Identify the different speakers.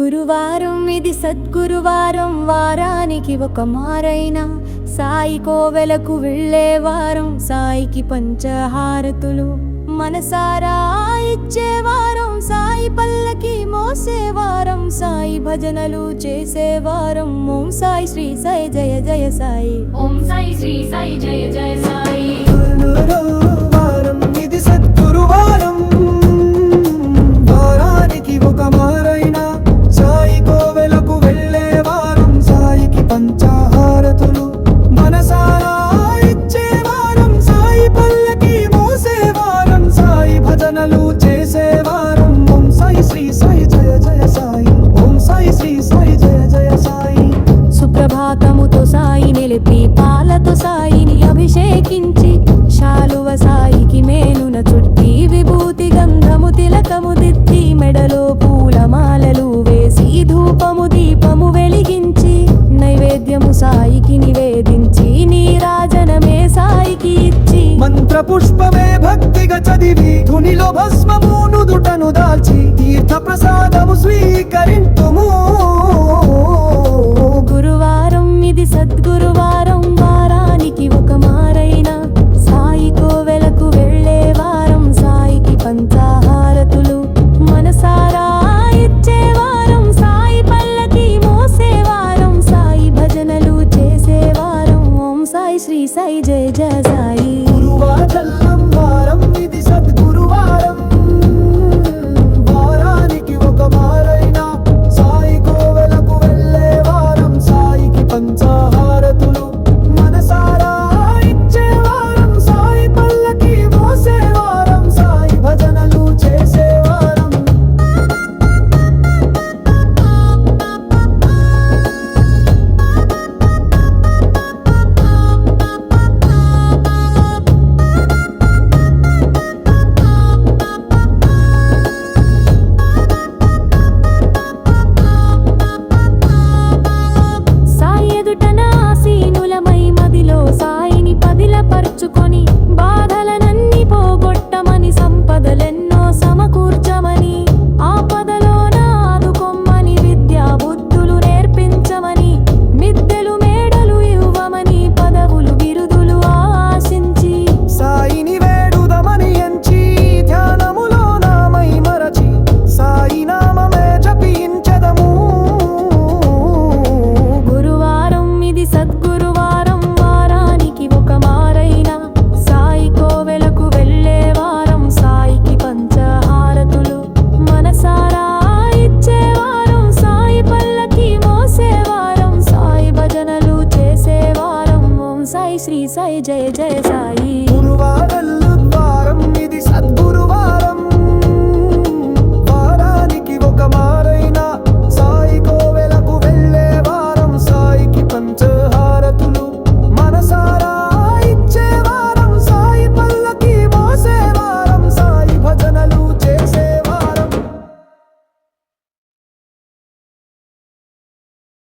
Speaker 1: గురువారం ఇది సద్గురువారం వారానికి ఒక మారైనా. సాయి కోవెలకు వెళ్ళే వారం సాయికి పంచహారతులు. మనసారా ఇచ్చే వారం సాయి పల్లకి మోసే వారం సాయి భజనలు చేసే వారం. ఓం సాయి శ్రీ సాయి జయ జయ సాయి.
Speaker 2: ఓం సాయి శ్రీ సాయి జయ జయ సాయి.
Speaker 3: మంత్ర పుష్పమే భక్తిగా చదివి ధునిలో భస్మము నుదుటను దాల్చి తీర్థ ప్రసాదము స్వీకరింతుము.
Speaker 1: గురువారం ఇది సద్గురువారం వారానికి ఒక మారైన. సాయి కోవెలకు వెళ్ళే వారం సాయికి పంచాహారతులు. మనసారా ఇచ్చే వారం సాయి పల్లకి మోసే వారం సాయి భజనలు చేసే వారం. ఓం సాయి శ్రీ సాయి జయ జయ
Speaker 3: భజనలు చేసే వారం
Speaker 1: ఓం సాయి